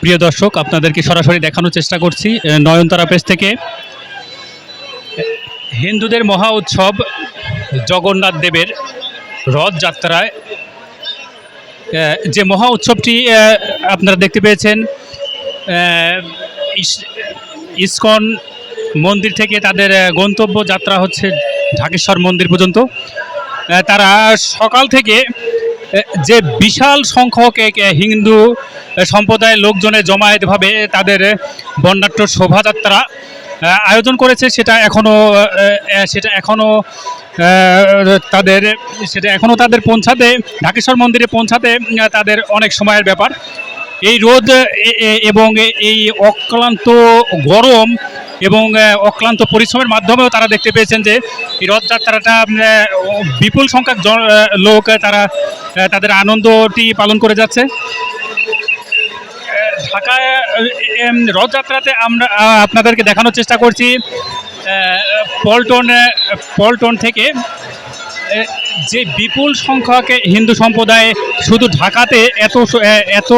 প্রিয় দর্শক, আপনাদেরকে সরাসরি দেখানোর চেষ্টা করছি নয়নতারা প্রেস থেকে। হিন্দুদের মহা উৎসব জগন্নাথ দেবের রথযাত্রায় যে মহা উৎসবটি আপনারা দেখতে পেয়েছেন ইস্কন মন্দির থেকে তাদের গন্তব্য যাত্রা হচ্ছে ঢাকেশ্বর মন্দির পর্যন্ত। তারা সকাল থেকে যে বিশাল সংখ্যক হিন্দু সম্প্রদায়ের লোকজনের জমায়েতভাবে তাদের বর্ণাঢ্য শোভাযাত্রা আয়োজন করেছে। সেটা এখনও সেটা এখনও তাদের, সেটা এখনও তাদের পৌঁছাতে, ঢাকেশ্বর মন্দিরে পৌঁছাতে তাদের অনেক সময়ের ব্যাপার। এই রোদ এবং এই অক্লান্ত গরম এবং অক্লান্ত পরিশ্রমের মাধ্যমেও তারা দেখতে পেয়েছেন যে, এই রথযাত্রাটা বিপুল সংখ্যক লোক তারা তাদের আনন্দটি পালন করে যাচ্ছে। ঢাকায় রথযাত্রাতে আমরা আপনাদেরকে দেখানোর চেষ্টা করছি পল্টন পল্টন থেকে যে বিপুল সংখ্যক হিন্দু সম্প্রদায় শুধু ঢাকাতে এত এত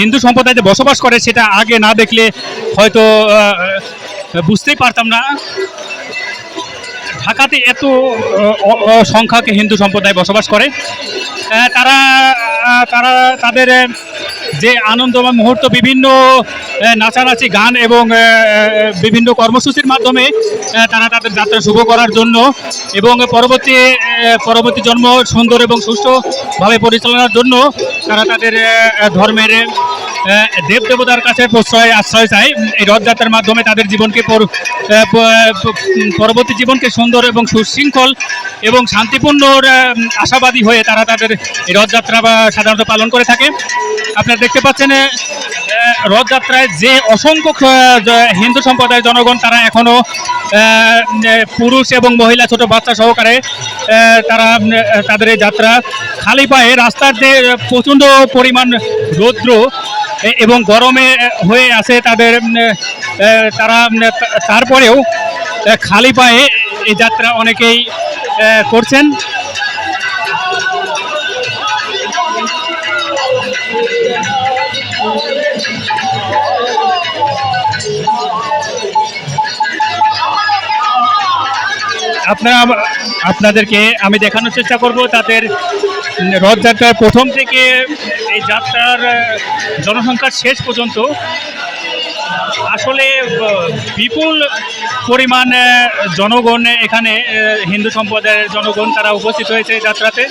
হিন্দু সম্প্রদায়তে বসবাস করে সেটা আগে না দেখলে হয়তো বুঝতেই পারতাম না। ঢাকাতে এত সংখ্যক হিন্দু সম্প্রদায় বসবাস করে তারা তারা তাদের যে আনন্দময় মুহূর্ত, বিভিন্ন নাচানাচি, গান এবং বিভিন্ন কর্মসূচির মাধ্যমে তারা তাদের যাত্রা শুভ করার জন্য এবং পরবর্তী পরবর্তী জন্ম সুন্দর এবং সুষ্ঠুভাবে পরিচালনার জন্য তারা তাদের ধর্মের দেব দেবতার কাছে প্রশ্রয়, আশ্রয় চায়। এই রথযাত্রার মাধ্যমে তাদের জীবনকে পরবর্তী জীবনকে সুন্দর এবং সুশৃঙ্খল এবং শান্তিপূর্ণ আশাবাদী হয়ে তারা তাদের রথযাত্রা বা সাধারণত পালন করে থাকে। আপনারা দেখতে পাচ্ছেন রথযাত্রায় যে অসংখ্য হিন্দু সম্প্রদায়ের জনগণ, তারা এখনও পুরুষ এবং মহিলা, ছোট বাচ্চা সহকারে তারা তাদের এই যাত্রা খালি পায়ে রাস্তার যে প্রচণ্ড পরিমাণ রৌদ্র এবং গরমে হয়ে আছে তাদের তারা তারপরেও খালি পায়ে এই যাত্রা অনেকেই করছেন? আপনারা আপনাদেরকে আমি দেখানোর চেষ্টা করব তাদের রথযাত্রার প্রথম থেকে এই যাত্রার আহ, জনসংখ্যার শেষ পর্যন্ত আসলে বিপুল পরিমাণ জনগণ এখানে হিন্দু সম্প্রদায়ের জনগণ তারা উপস্থিত হয়েছে যাত্রাতে।